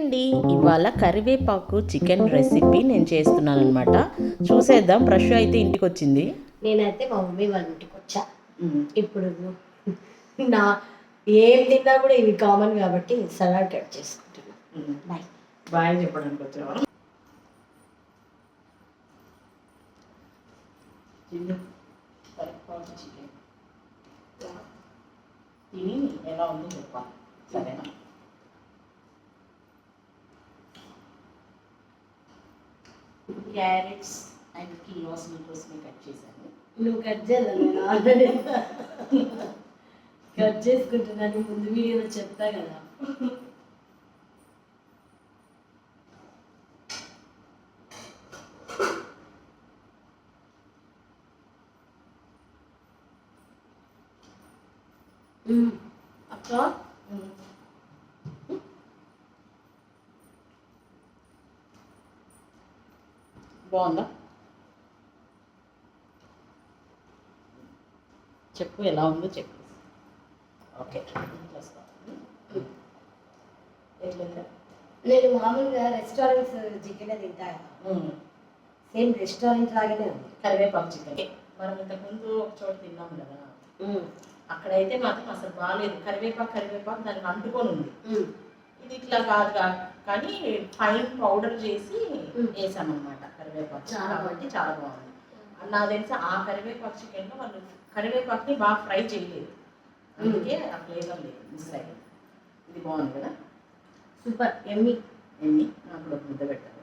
అండి ఇవాళ కరివేపాకు చికెన్ రెసిపీ నేను చేస్తున్నాను అనమాట చూసేద్దాం. బ్రష్ అయితే ఇంటికి వచ్చింది నేనైతే మా మమ్మీ వాళ్ళ ఇంటికి వచ్చా. ఇప్పుడు నా ఏం తిన్నా కూడా ఇవి కామన్ కాబట్టి సలాడ్ కట్ చేసుకుంటున్నా. బాయ్ బాయ్ చెప్పడానికి తిని ఎలా ఉందో చెప్పాలి. సరేనా? క్యారెట్స్ అండ్ కిలోస్ మీకోసమే కట్ చేశాను. నువ్వు కట్ చేయాలి? ఆల్రెడీ కట్ చేసుకుంటున్నాను. ముందు వీడియోలో చెప్తా కదా. అక్క? బాగుందా? చెప్పు ఎలా ఉందో చెప్పు. ఓకే. నేను మామూలుగా రెస్టారెంట్స్ చికెన్ తింటా. సేమ్ రెస్టారెంట్ లాగానే ఉంది. కరివేపాకు చికెన్. మనం ఇంతకుముందు ఒక చోట తిన్నాం కదా. అక్కడైతే మాత్రం అసలు బాగాలేదు కరివేపాకు కరివేపాకు దానికి అంటుకొని ఉంది. ఇది ఇట్లా కాదు కానీ ఫైన్ పౌడర్ చేసి వేసామన్నమాట. కరివేపాకు. చాలా కాబట్టి చాలా బాగుంది. నాకు తెలిసి ఆ కరివేపాకు చికెన్లో వాళ్ళు కరివేపాకుని బాగా ఫ్రై చేయలేదు. అందుకే ఆ ఫ్లేవర్ లేదు మిస్ అయ్యింది. ఇది బాగుంది కదా? సూపర్. ఎమ్మి ఎన్ని? నాకు ఒక ముద్ద పెట్టాను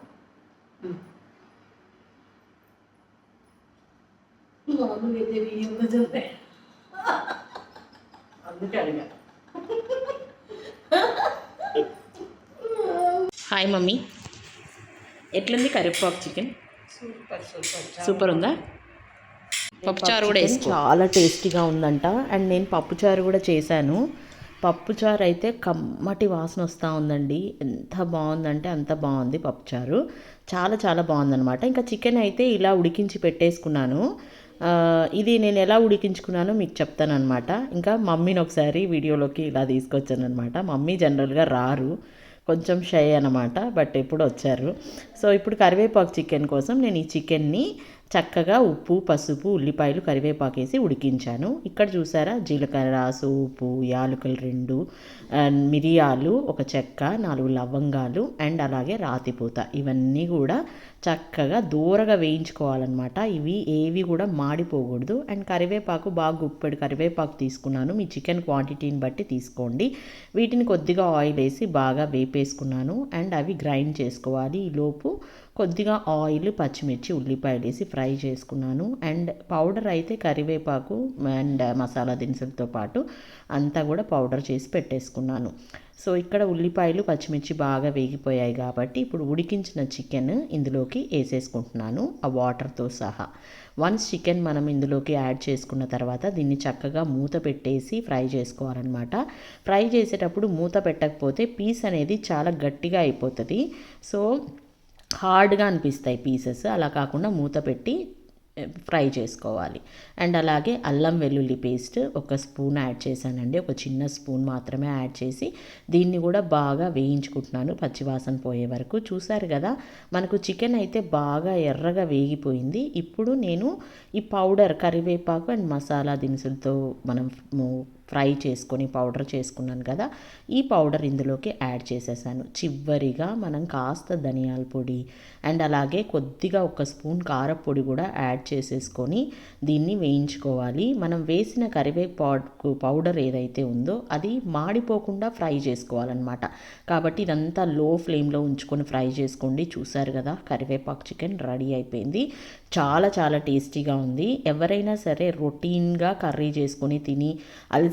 మామూలుగా అయితే అందుకే అడిగా. Hi mummy. ఎట్లుంది కరివేపాకు చికెన్? సూపర్ సూపర్ సూపర్ ఉందా? పప్పుచారు కూడా చాలా టేస్టీగా ఉందంట. అండ్ నేను పప్పుచారు కూడా చేశాను. పప్పుచారు అయితే కమ్మటి వాసన వస్తూ ఉందండి. ఎంత బాగుందంటే అంత బాగుంది పప్పుచారు చాలా చాలా బాగుందన్నమాట. ఇంకా చికెన్ అయితే ఇలా ఉడికించి పెట్టేసుకున్నాను. ఇది నేను ఎలా ఉడికించుకున్నానో మీకు చెప్తాను అనమాట ఇంకా మమ్మీని ఒకసారి వీడియోలోకి ఇలా తీసుకొచ్చాను అనమాట మమ్మీ జనరల్గా రారు. కొంచెం షై అనమాట బట్ ఎప్పుడు వచ్చారు. సో ఇప్పుడు కరివేపాకు చికెన్ కోసం నేను ఈ చికెన్ని చక్కగా ఉప్పు పసుపు ఉల్లిపాయలు కరివేపాకు వేసి ఉడికించాను. ఇక్కడ చూసారా? జీలకర్ర సోపు యాలకులు రెండు మిరియాలు ఒక చెక్క నాలుగు లవంగాలు అండ్ అలాగే రాతిపూత ఇవన్నీ కూడా చక్కగా దూరగా వేయించుకోవాలన్నమాట. ఇవి ఏవి కూడా మాడిపోకూడదు. అండ్ కరివేపాకు బాగా గుప్పెడు కరివేపాకు తీసుకున్నాను. మీ చికెన్ క్వాంటిటీని బట్టి తీసుకోండి. వీటిని కొద్దిగా ఆయిల్ వేసి బాగా వేపేసుకున్నాను. అండ్ అవి గ్రైండ్ చేసుకోవాలి. ఈ లోపు కొద్దిగా ఆయిల్ పచ్చిమిర్చి ఉల్లిపాయలు వేసి ఫ్రై చేసుకున్నాను. అండ్ పౌడర్ అయితే కరివేపాకు అండ్ మసాలా దినుసులతో పాటు అంతా కూడా పౌడర్ చేసి పెట్టేసుకున్నాను. సో ఇక్కడ ఉల్లిపాయలు పచ్చిమిర్చి బాగా వేగిపోయాయి కాబట్టి ఇప్పుడు ఉడికించిన చికెన్ ఇందులోకి వేసేసుకుంటున్నాను ఆ వాటర్తో సహా. వన్స్ చికెన్ మనం ఇందులోకి యాడ్ చేసుకున్న తర్వాత దీన్ని చక్కగా మూత పెట్టేసి ఫ్రై చేసుకోవాలన్నమాట. ఫ్రై చేసేటప్పుడు మూత పెట్టకపోతే పీస్ అనేది చాలా గట్టిగా అయిపోతుంది. సో హార్డ్గా అనిపిస్తాయి పీసెస్. అలా కాకుండా మూత పెట్టి ఫ్రై చేసుకోవాలి. అండ్ అలాగే అల్లం వెల్లుల్లి పేస్ట్ ఒక స్పూన్ యాడ్ చేశానండి. ఒక చిన్న స్పూన్ మాత్రమే యాడ్ చేసి దీన్ని కూడా బాగా వేయించుకుంటున్నాను పచ్చివాసన పోయే వరకు. చూసారు కదా మనకు చికెన్ అయితే బాగా ఎర్రగా వేగిపోయింది. ఇప్పుడు నేను ఈ పౌడర్ కరివేపాకు అండ్ మసాలా దినుసులతో మనం ఫ్రై చేసుకొని పౌడర్ చేసుకున్నాను కదా ఈ పౌడర్ ఇందులోకి యాడ్ చేసేసాను. చివరిగా మనం కాస్త ధనియాల పొడి అండ్ అలాగే కొద్దిగా ఒక స్పూన్ కారపొడి కూడా యాడ్ చేసేసుకొని దీన్ని వేయించుకోవాలి. మనం వేసిన కరివేపాకు పౌడర్ ఏదైతే ఉందో అది మాడిపోకుండా ఫ్రై చేసుకోవాలన్నమాట. కాబట్టి ఇదంతా లో ఫ్లేమ్లో ఉంచుకొని ఫ్రై చేసుకోండి. చూసారు కదా కరివేపాకు చికెన్ రెడీ అయిపోయింది. చాలా చాలా టేస్టీగా ఉంది. ఎవరైనా సరే రొటీన్గా కర్రీ చేసుకొని తిని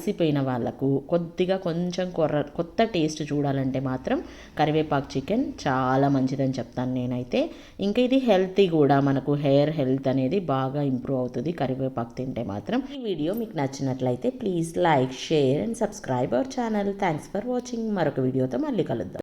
అలసిపోయిన వాళ్ళకు కొద్దిగా కొంచెం కొర్ర కొత్త టేస్ట్ చూడాలంటే మాత్రం కరివేపాకు చికెన్ చాలా మంచిదని చెప్తాను నేనైతే. ఇంకా ఇది హెల్తీ కూడా మనకు హెయిర్ హెల్త్ అనేది బాగా ఇంప్రూవ్ అవుతుంది కరివేపాకు తింటే మాత్రం. ఈ వీడియో మీకు నచ్చినట్లయితే please like share and subscribe our channel. Thanks for watching. మరొక వీడియోతో మళ్ళీ కలుద్దాం.